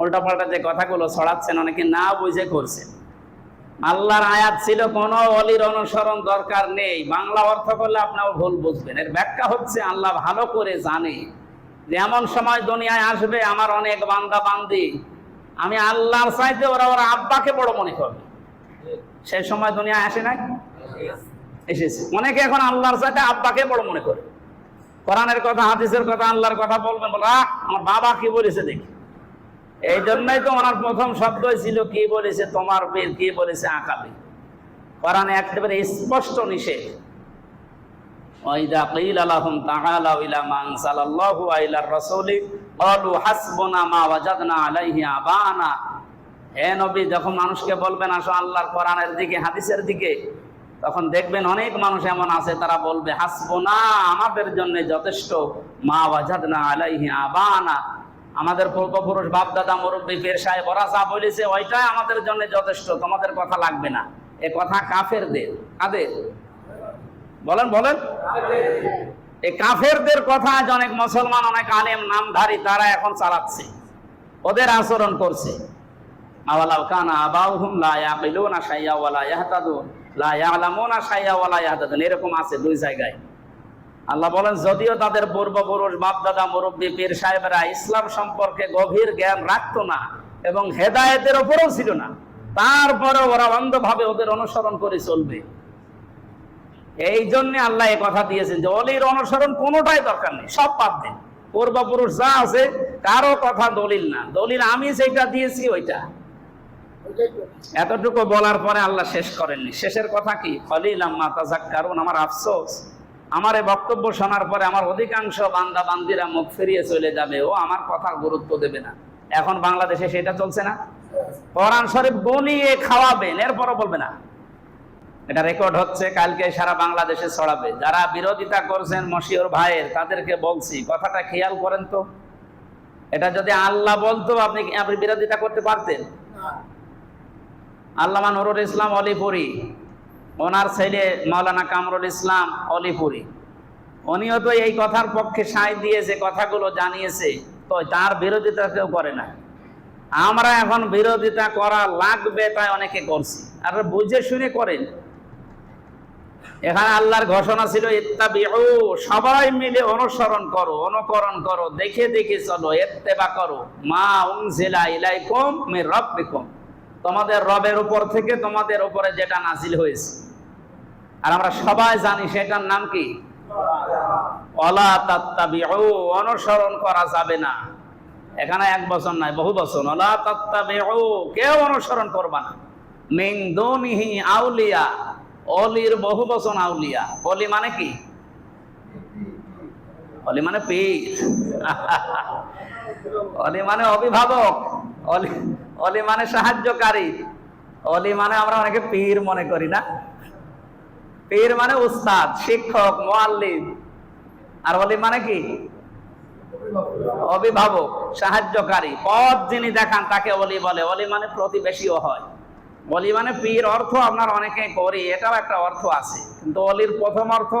উল্টা পাল্টা যে কথাগুলো ছড়াচ্ছেন, অনেকে না বুঝে করছেন আল্লাহর আয়াত ছিল, কোন অলির অনুসরণ দরকার নেই। বাংলা অর্থ করলে আপনাও ভুল বুঝবেন। এর ব্যাখ্যা হচ্ছে, আল্লাহ ভালো করে জানে যে এমন সময় দুনিয়ায় আসবে আমার অনেক বান্দা বান্দি আমি আল্লাহর চাইতে ওরা ওরা আব্বাকে বড় মনে করবে। সেই সময় দুনিয়ায় আসে নাই? এসেছে। অনেকে এখন আল্লাহর চাইতে আব্বাকে বড় মনে করে। কোরআনের কথা, হাদিসের কথা, আল্লাহর কথা বলবেন, বলা আমার বাবা কি বলেছে দেখি। এই জন্যই তো ওনার প্রথম শব্দ ছিল কি বলেছে তোমার বীর, কি বলেছে আকাবি? কোরআনে একেবারে স্পষ্ট নিষেধ। হে যখন মানুষকে বলবেন দিকে, হাদিসের দিকে, তখন দেখবেন অনেক মানুষ এমন আছে, তারা বলবে, হাসবুনা আমাদের জন্য যথেষ্ট, মা ওয়াজাদনা আলাইহি আবানা। আমাদের পূর্বপুরুষ বাপ দাদা মুরব্বী পীর সাহেব, ওরা যা বলেছে ওইটাই আমাদের জন্য যথেষ্ট, তোমাদের কথা লাগবে না। এ কথা কাফেরদের, কাদের? বলেন বলেন। এই কাফেরদের কথা আজ অনেক মুসলমান, অনেক আলেম, নামধারী, তারা এখন চালাচ্ছে। ওদের আচরণ করছে। আওয়ালাউ কানা আবাউহুম লা ইয়াকিলুনা শাইয়া ওয়ালা ইয়াহতাদুন, লা ইয়ালামুনা শাইয়া ওয়ালা ইয়াহতাদুন, এরকম আছে দুই জায়গায়। আল্লাহ বলেন, যদিও তাদের পূর্বপুরুষ বাপদাদা, মুরব্বী, পীর সাহেবরা ইসলাম সম্পর্কে গভীর জ্ঞান রাখতো না এবং হেদায়েতের ওপরেও ছিল না তারপরে ওরা অন্ধভাবে ওদের অনুসরণ করে চলবে। এই জন্য আল্লাহ কথা দিয়েছেন যে, অলির অনুসরণ কোনোটাই দরকার নেই, সব বাদ দেন। পূর্বপুরুষ যা আছে, কারও কথা দলিল না। দলিল আমি যেটা দিয়েছি ওইটা। এতটুকু বলার পরে আল্লাহ শেষ করেননি। শেষের কথা কি? খলিল আম্মা কারণ আমার আফসোস। আমার এই বক্তব্য শোনার পরে আমার অধিকাংশ বান্দা বান্দিরা মুখ ফিরিয়ে চলে যাবে। ও আমার কথা গুরুত্ব দেবে না। এখন বাংলাদেশে সেটা চলছে না? কোরআন শরীফ বনিয়ে খাওয়াবেন এরপরও বলবে না। এটা রেকর্ড হচ্ছে কালকে সারা বাংলাদেশে ছড়াবে। যারা বিরোধিতা করছেন মশিউর ভাইয়ের তাদেরকে বলছি কথাটা খেয়াল করেন তো। এটা যদি আল্লাহ বলতো আপনি আপনি বিরোধিতা করতে পারতেন? আল্লামা নুরুল ইসলাম অলিপুরি ওনার ছেলে মাওলানা কামরুল ইসলাম অলিপুরি। উনিও তো এই কথার পক্ষে সায় দিয়ে যে কথাগুলো জানিয়েছে, তো তার বিরোধিতা কেউ করে না। আমরা এখন বিরোধিতা করা লাগবে তাই অনেকে করছি। আর বুঝে শুনে করেন। এখানে আল্লাহর ঘোষণা ছিল, ইত্তাবিউ, সবাই মিলে অনুসরণ করো, অনুকরণ করো, দেখে দেখে চলো ইত্তেবা করো, মা উনজিলা ইলাইকুম মির রাব্বিকুম। তোমাদের রবের উপর থেকে তোমাদের উপরে যেটা নাজিল হয়েছে। আর আমরা সবাই জানি সেটার নাম কি? অলা অনুসরণ করা যাবে না। এখানে এক বছর নাই, বহু বছর অলা তাত্তাবিউ, কেউ অনুসরণ করবা না। আউলিয়া, অলির বহু বচন আউলিয়া। অলি মানে কি? অলি মানে পীর। অলি মানে অভিভাবক। অলি অলি মানে সাহায্যকারী। অলি মানে আমরা অনেকে পীর মনে করি না। পীর মানে উস্তাদ, শিক্ষক, মোয়াল্লিম। আর অলি মানে কি? অভিভাবক, সাহায্যকারী। পথ যিনি দেখান, তাকে অলি বলে। অলি মানে প্রতিবেশীও হয়। অলি মানে পীর অর্থ আপনার অনেকে করি, এটাও একটা অর্থ আছে। কিন্তু অলির প্রথম অর্থ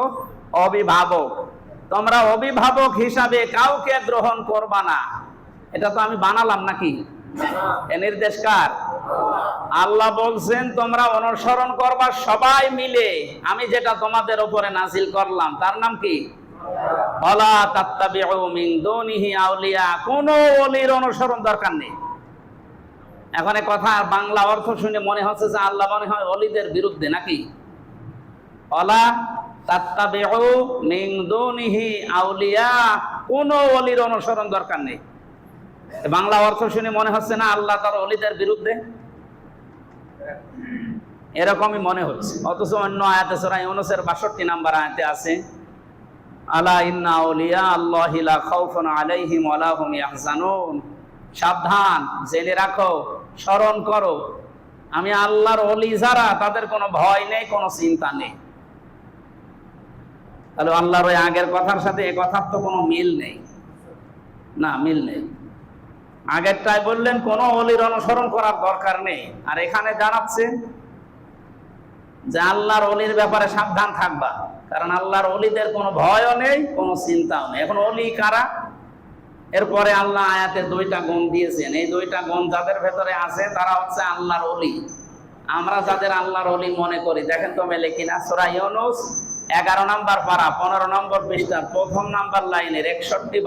অভিভাবক। তোমরা অভিভাবক হিসাবে কাউকে গ্রহণ করবা না। এটা তো আমি বানালাম নাকি? নির্দেশ কার আল্লাহ বলছেন, তোমরা অনুসরণ সবাই মিলে। আমি যেটা তোমাদের উপরে নাজিল করলাম, তার নাম কি? এখন কথা বাংলা অর্থ শুনে মনে হচ্ছে যে আল্লাহ মনে হয় অলিদের বিরুদ্ধে নাকি? অলা দুনিহি আউলিয়া। কোন অলির অনুসরণ দরকার নেই। বাংলা অর্থ শুনে মনে হচ্ছে না আল্লাহ তার অলিদের বিরুদ্ধে? এরকমই মনে হচ্ছে। অথচ অন্য আয়াতে সরাই বাষট্টি নাম্বার আয়াতে আছে, আলা ইন্না আল্লাহি খাউফুন আলাইহিম ইয়াহজানুন। সাবধান, জেনে রাখো, স্মরণ করো। আমি আল্লাহর অলি যারা, তাদের কোনো ভয় নেই, কোনো চিন্তা নেই। তাহলে আল্লাহর ওই আগের কথার সাথে এ কথার তো কোনো মিল নেই। না, মিল নেই। আগেরটাই বললেন, কোনো অলির অনুসরণ করার দরকার নেই। আর এখানে জানাচ্ছে যে আল্লাহর অলির ব্যাপারে সাবধান থাকবা, কারণ আল্লাহর অলিদের কোনো ভয়ও নেই, কোনো চিন্তাও নেই। এখন অলি কারা? এরপরে আল্লাহ আয়াতে দুইটা গুণ দিয়েছেন। এই দুইটা গুণ যাদের ভেতরে আছে, তারা হচ্ছে আল্লাহর অলি। আমরা যাদের আল্লাহর অলি মনে করি, দেখেন তো মেলে কিনা, সোরা ইউনুস এগারো নাম্বার পারা, পনেরো নম্বর পৃষ্ঠার প্রথম নাম্বার লাইনের একষট্টি